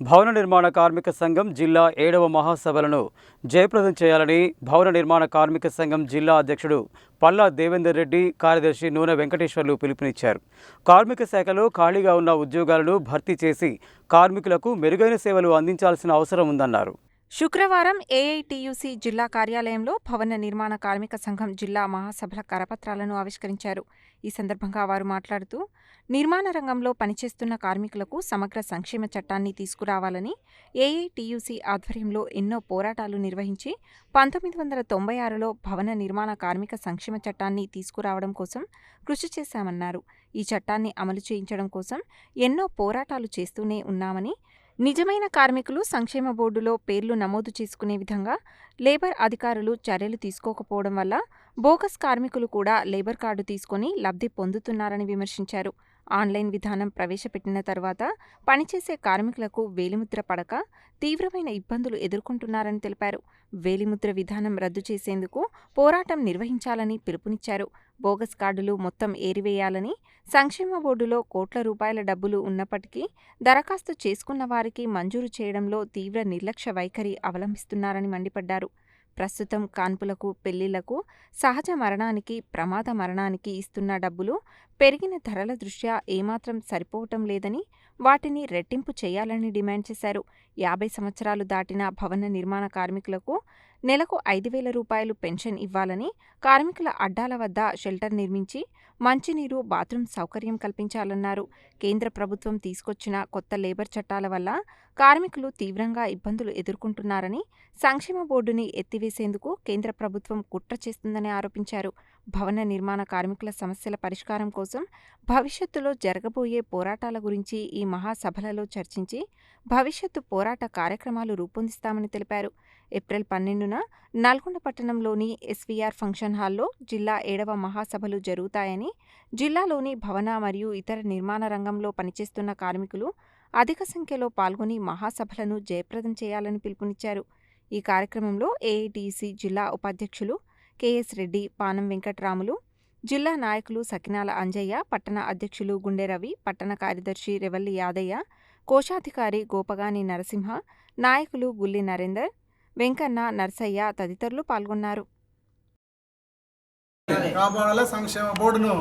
భవన నిర్మాణ కార్మిక సంఘం జిల్లా ఏడవ మహాసభలను జయప్రదం చేయాలని భవన నిర్మాణ కార్మిక సంఘం జిల్లా అధ్యక్షుడు పల్లా దేవేందర్ రెడ్డి కార్యదర్శి నూనె వెంకటేశ్వర్లు పిలుపునిచ్చారు. కార్మిక శాఖలో ఖాళీగా ఉన్న ఉద్యోగాలను భర్తీ చేసి కార్మికులకు మెరుగైన సేవలు అందించాల్సిన అవసరం ఉందన్నారు. శుక్రవారం ఏఐటియుసి జిల్లా కార్యాలయంలో భవన నిర్మాణ కార్మిక సంఘం జిల్లా మహాసభల కరపత్రాలను ఆవిష్కరించారు. ఈ సందర్భంగా వారు మాట్లాడుతూ నిర్మాణ రంగంలో పనిచేస్తున్న కార్మికులకు సమగ్ర సంక్షేమ చట్టాన్ని తీసుకురావాలని ఏఐటియుసి ఆధ్వర్యంలో ఎన్నో పోరాటాలు నిర్వహించి పంతొమ్మిది వందల తొంభై ఆరులో భవన నిర్మాణ కార్మిక సంక్షేమ చట్టాన్ని తీసుకురావడం కోసం కృషి చేశామన్నారు. ఈ చట్టాన్ని అమలు చేయించడం కోసం ఎన్నో పోరాటాలు చేస్తూనే ఉన్నామని నిజమైన కార్మికులు సంక్షేమ బోర్డులో పేర్లు నమోదు చేసుకునే విధంగా లేబర్ అధికారులు చర్యలు తీసుకోకపోవడం వల్ల బోగస్ కార్మికులు కూడా లేబర్ కార్డు తీసుకొని లబ్ధి పొందుతున్నారని విమర్శించారు. ఆన్లైన్ విధానం ప్రవేశపెట్టిన తర్వాత పనిచేసే కార్మికులకు వేలిముద్ర పడక తీవ్రమైన ఇబ్బందులు ఎదుర్కొంటున్నారని తెలిపారు. వేలిముద్ర విధానం రద్దు చేసేందుకు పోరాటం నిర్వహించాలని పిలుపునిచ్చారు. బోగస్ కార్డులు మొత్తం ఏరివేయాలని సంక్షేమ బోర్డులో కోట్ల రూపాయల డబ్బులు ఉన్నప్పటికీ దరఖాస్తు చేసుకున్న వారికి మంజూరు చేయడంలో తీవ్ర నిర్లక్ష్య వైఖరి అవలంబిస్తున్నారని మండిపడ్డారు. ప్రస్తుతం కాన్పులకు పెళ్ళిళ్ళకు సహజ మరణానికి ప్రమాద మరణానికి ఇస్తున్న డబ్బులు పెరిగిన ధరల దృష్ట్యా ఏమాత్రం సరిపోవటం లేదని వాటిని రెట్టింపు చేయాలని డిమాండ్ చేశారు. యాభై సంవత్సరాలు దాటిన భవన నిర్మాణ కార్మికులకు నెలకు ఐదు వేల రూపాయలు పెన్షన్ ఇవ్వాలని కార్మికుల అడ్డాల వద్ద షెల్టర్ నిర్మించి మంచినీరు బాత్రూం సౌకర్యం కల్పించాలన్నారు. కేంద్ర ప్రభుత్వం తీసుకొచ్చిన కొత్త లేబర్ చట్టాల వల్ల కార్మికులు తీవ్రంగా ఇబ్బందులు ఎదుర్కొంటున్నారని సంక్షేమ బోర్డుని ఎత్తివేసేందుకు కేంద్ర ప్రభుత్వం కుట్ర చేస్తుందని ఆరోపించారు. భవన నిర్మాణ కార్మికుల సమస్యల పరిష్కారం కోసం భవిష్యత్తులో జరగబోయే పోరాటాల గురించి ఈ మహాసభలలో చర్చించి భవిష్యత్తు పోరాట కార్యక్రమాలు రూపొందిస్తామని తెలిపారు. ఏప్రిల్ పన్నెండున నల్గొండ పట్టణంలోని ఎస్వీఆర్ ఫంక్షన్ హాల్లో జిల్లా ఏడవ మహాసభలు జరుగుతాయని జిల్లాలోని భవన మరియు ఇతర నిర్మాణ రంగంలో పనిచేస్తున్న కార్మికులు అధిక సంఖ్యలో పాల్గొని మహాసభలను జయప్రదం చేయాలని పిలుపునిచ్చారు. ఈ కార్యక్రమంలో ఏఐటీసీ జిల్లా ఉపాధ్యక్షులు కెఎస్ రెడ్డి పానం వెంకట్రాములు జిల్లా నాయకులు సకినాల అంజయ్య పట్టణ అధ్యక్షులు గుండె రవి పట్టణ కార్యదర్శి రెవల్లి యాదయ్య కోశాధికారి గోపగాని నరసింహ నాయకులు గుల్లి నరేందర్ వెంకన్న నర్సయ్య తదితరులు పాల్గొన్నారు. కాపాడాలి సంక్షేమ బోర్డును?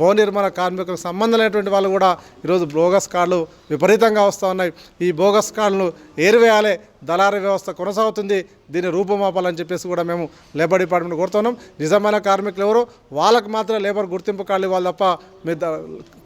భవన నిర్మాణ కార్మికులకు సంబంధం లేనటువంటి వాళ్ళు కూడా ఈరోజు బోగస్ కార్డులు విపరీతంగా వస్తూ ఉన్నాయి. ఈ బోగస్ కార్డులను ఏరివేయాలి దళారీ వ్యవస్థ కొనసాగుతుంది దీన్ని రూపుమాపాలని చెప్పేసి కూడా మేము లేబర్ డిపార్ట్మెంట్ కోరుతున్నాం. నిజమైన కార్మికులు ఎవరు? వాళ్ళకు మాత్రం లేబర్ గుర్తింపు కార్డులు ఇవ్వాలి తప్ప మీ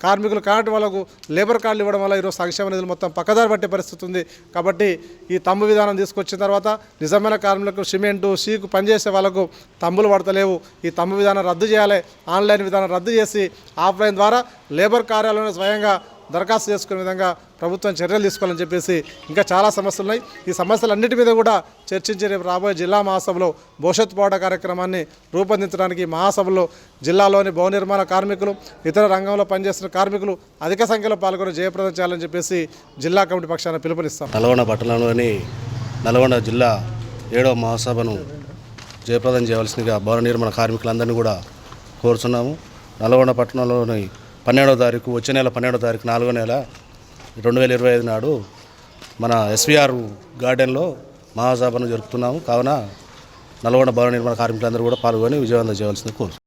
కార్మికులు కానటి వాళ్ళకు లేబర్ కార్డులు ఇవ్వడం వల్ల ఈరోజు సంక్షేమ నిధులు మొత్తం పక్కదారి పట్టే పరిస్థితి ఉంది. కాబట్టి ఈ తమ్ము విధానం తీసుకొచ్చిన తర్వాత నిజమైన కార్మికులకు సిమెంటు సీకు పనిచేసే వాళ్ళకు తమ్ములు పడతలేవు. ఈ తమ్ము విధానం రద్దు చేయాలి. ఆన్లైన్ విధానం రద్దు చేసి ఆఫ్లైన్ ద్వారా లేబర్ కార్యాలయంలో స్వయంగా దరఖాస్తు చేసుకునే విధంగా ప్రభుత్వం చర్యలు తీసుకోవాలని చెప్పేసి ఇంకా చాలా సమస్యలు ఉన్నాయి. ఈ సమస్యలన్నిటి మీద కూడా చర్చించి రేపు రాబోయే జిల్లా మహాసభలో భవిష్యత్ పోట కార్యక్రమాన్ని రూపొందించడానికి మహాసభలో జిల్లాలోని భవన నిర్మాణ కార్మికులు ఇతర రంగంలో పనిచేస్తున్న కార్మికులు అధిక సంఖ్యలో పాల్గొని జయప్రదం చేయాలని చెప్పేసి జిల్లా కమిటీ పక్షాన పిలుపునిస్తాం. నల్గొండ పట్టణంలోని నల్గొండ జిల్లా ఏడవ మహాసభను జయప్రదం చేయవలసిందిగా భవన నిర్మాణ కార్మికులందరినీ కూడా కోరుచున్నాము. నల్గొండ పట్టణంలోని పన్నెండవ తారీఖు వచ్చే నెల పన్నెండవ తారీఖు నాలుగో నెల రెండు వేల ఇరవై ఐదు నాడు మన ఎస్విఆర్ గార్డెన్లో మహాసభను జరుపుతున్నాము. కావున నల్గొండ భవన నిర్మాణ కార్మికులందరూ కూడా పాల్గొని విజయవంతం చేయవలసింది కోరు